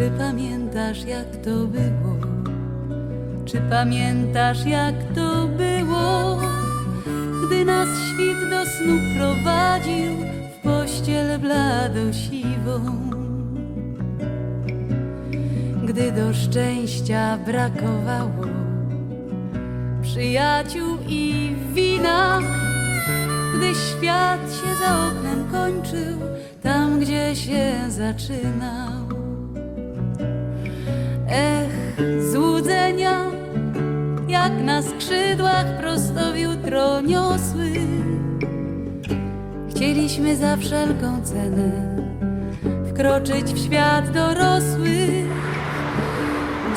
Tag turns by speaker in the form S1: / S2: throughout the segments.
S1: Czy pamiętasz jak to było? Czy pamiętasz jak to było? Gdy nas świt do snu prowadził w pościel blado siwą. Gdy do szczęścia brakowało przyjaciół i wina, gdy świat się za oknem kończył, tam gdzie się zaczynał. Ech, złudzenia, jak na skrzydłach prosto w jutro niosły. Chcieliśmy za wszelką cenę wkroczyć w świat dorosły.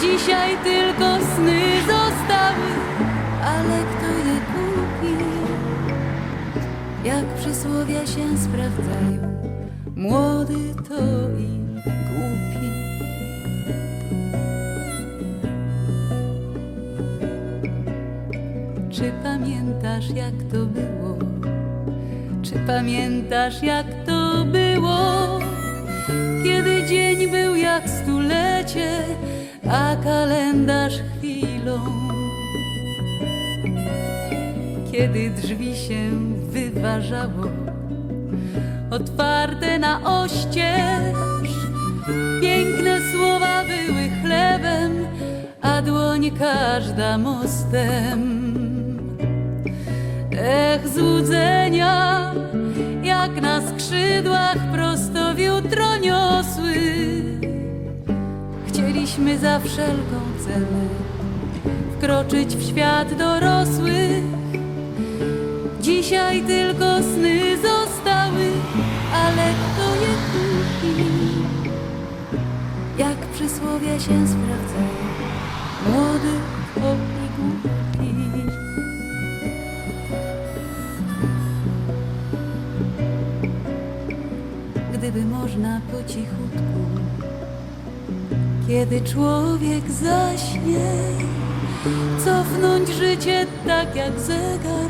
S1: Dzisiaj tylko sny zostały, ale kto je kupi? Jak przysłowia się sprawdzają, młody to i głupi. Pamiętasz jak to było? Czy pamiętasz jak to było? Kiedy dzień był jak stulecie, a kalendarz chwilą. Kiedy drzwi się wyważało, otwarte na oścież, piękne słowa były chlebem, a dłoń każda mostem. Ech, złudzenia, jak na skrzydłach prosto w jutro niosły. Chcieliśmy za wszelką cenę wkroczyć w świat dorosły. Dzisiaj tylko sny zostały, ale kto je kupi? Jak przysłowia się sprawdzają, można po cichutku, kiedy człowiek zaśnie, cofnąć życie tak jak zegar,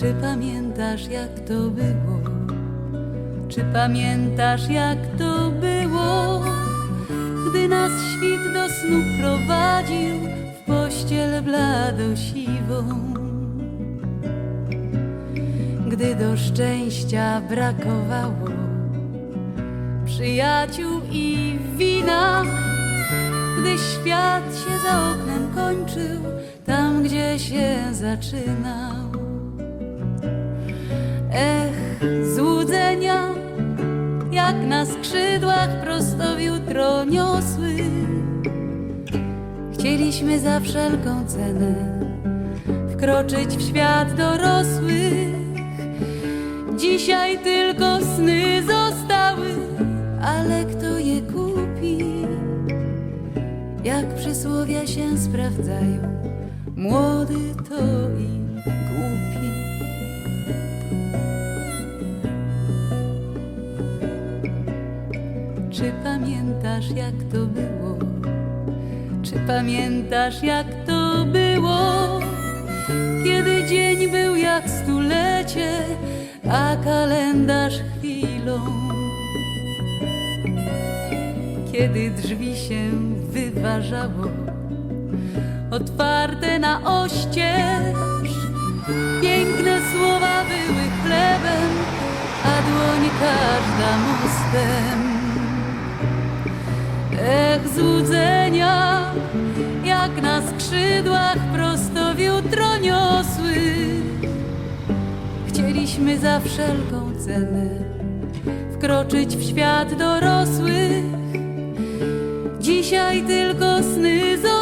S1: Czy pamiętasz jak to było? Czy pamiętasz jak to było? Gdy nas świt do snu prowadził w pościel blado siwą. Gdy do szczęścia brakowało przyjaciół i wina, gdy świat się za oknem kończył, tam gdzie się zaczynał. Ech, złudzenia, jak na skrzydłach prosto w jutro niosły. Chcieliśmy za wszelką cenę wkroczyć w świat dorosłych. Dzisiaj tylko sny zostały, ale kto je kupi? Jak przysłowia się sprawdzają, młody to i głupi. Pamiętasz jak to było? Czy pamiętasz jak to było? Kiedy dzień był jak stulecie, a kalendarz chwilą. Kiedy drzwi się wyważało, otwarte na oścież, piękne słowa były chlebem, a dłoń każda mostem. Ech, złudzenia, jak na skrzydłach prosto w jutro niosły. Chcieliśmy za wszelką cenę wkroczyć w świat dorosłych. Dzisiaj tylko sny zostały,